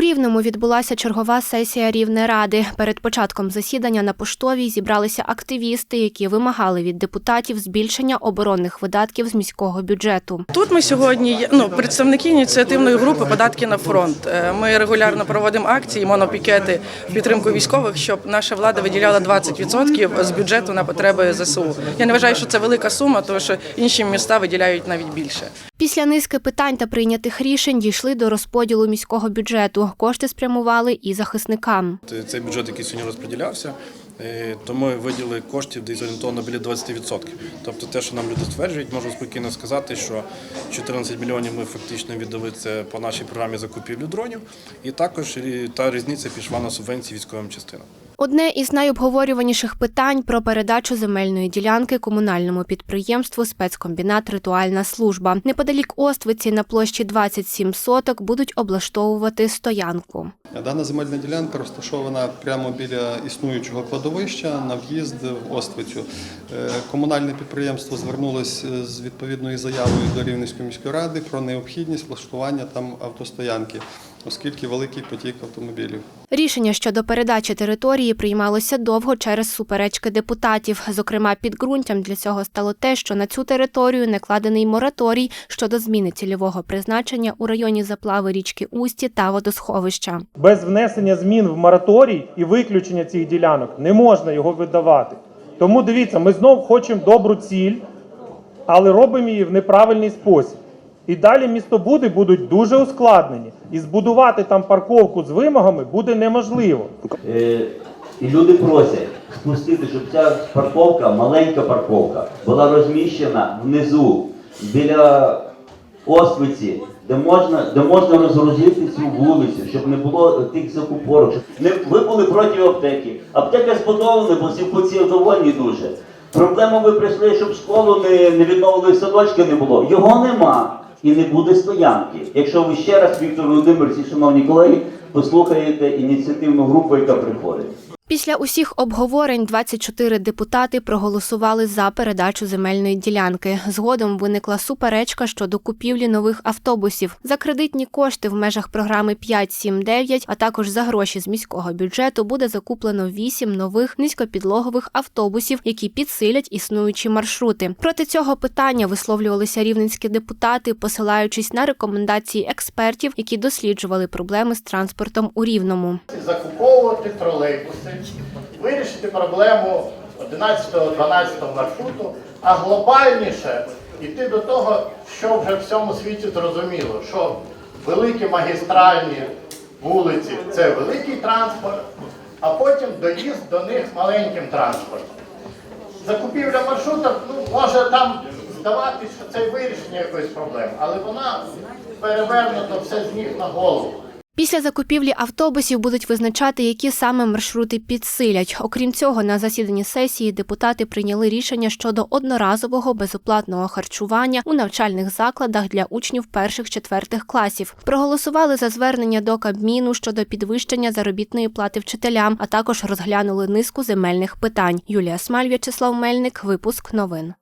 У Рівному відбулася чергова сесія Рівнеради. Перед початком засідання на поштовій зібралися активісти, які вимагали від депутатів збільшення оборонних видатків з міського бюджету. Тут ми сьогодні ну, представники ініціативної групи Податки на фронт. Е, Ми регулярно проводимо акції, монопікети в підтримку військових, щоб наша влада виділяла 20% з бюджету на потреби ЗСУ. Я не вважаю, що це велика сума, тому що інші міста виділяють навіть більше. Після низки питань та прийнятих рішень дійшли до розподілу міського бюджету. Кошти спрямували і захисникам. Цей бюджет, який сьогодні розподілявся, е, то ми виділи коштів десь орієнтовно біля 20%. Тобто те, що нам люди стверджують, можу спокійно сказати, що 14 мільйонів ми фактично віддали це по нашій програмі закупівлю дронів, і також та різниця пішла на субвенції військовим частинам. Одне із найобговорюваніших питань про передачу земельної ділянки комунальному підприємству спецкомбінат Ритуальна служба. Неподалік Оствиці на площі 27 соток будуть облаштовувати стоянку. Дана земельна ділянка розташована прямо біля існуючого кладовища на в'їзд в Оствицю. Е, Комунальне підприємство звернулося з відповідною заявою до Рівненської міської ради про необхідність влаштування там автостоянки, оскільки великий потік автомобілів. Рішення щодо передачі території приймалося довго через суперечки депутатів. Зокрема, підґрунтям для цього стало те, що на цю територію накладений мораторій щодо зміни цільового призначення у районі заплави річки Усті та водосховища. без внесення змін в мораторій і виключення цих ділянок не можна його видавати. Тому дивіться, ми знов хочемо добру ціль, але робимо її в неправильний спосіб. І далі містобуди будуть дуже ускладнені. І збудувати там парковку з вимогами буде неможливо. Е, І люди просять спустити, щоб ця парковка, маленька парковка, була розміщена внизу біля Освиці, де можна, де можна розгрузити цю вулицю, щоб не було тих закупорок. Не, ви були проти аптеки. Аптека збудована, бо всі куці довольні дуже. Проблема ви прийшли, щоб школу не, не відновили, садочки не було. Його нема і не буде стоянки. Якщо ви ще раз, Віктор Володимирович шановні колеги, послухаєте ініціативну групу, яка приходить. Після усіх обговорень 24 депутати проголосували за передачу земельної ділянки. Згодом виникла суперечка щодо купівлі нових автобусів. За кредитні кошти в межах програми 5-7-9, а також за гроші з міського бюджету буде закуплено 8 нових низькопідлогових автобусів, які підсилять існуючі маршрути. Проти цього питання висловлювалися рівненські депутати, посилаючись на рекомендації експертів, які досліджували проблеми з транспортом у Рівному. закуповувати тролейбуси, вирішити проблему 11-12 маршруту, а глобальніше йти до того, що вже в всьому світі зрозуміло, що великі магістральні вулиці це великий транспорт, а потім доїзд до них маленьким транспортом. Закупівля маршрута, ну, може там здаватись, що це вирішення якоїсь проблеми, але вона перевернуто все з ніг на голову. Після закупівлі автобусів будуть визначати, які саме маршрути підсилять. Окрім цього, на засіданні сесії депутати прийняли рішення щодо одноразового безоплатного харчування у навчальних закладах для учнів перших-четвертих класів. Проголосували за звернення до Кабміну щодо підвищення заробітної плати вчителям, а також розглянули низку земельних питань. Юлія Смаль, В'ячеслав Мельник, випуск новин.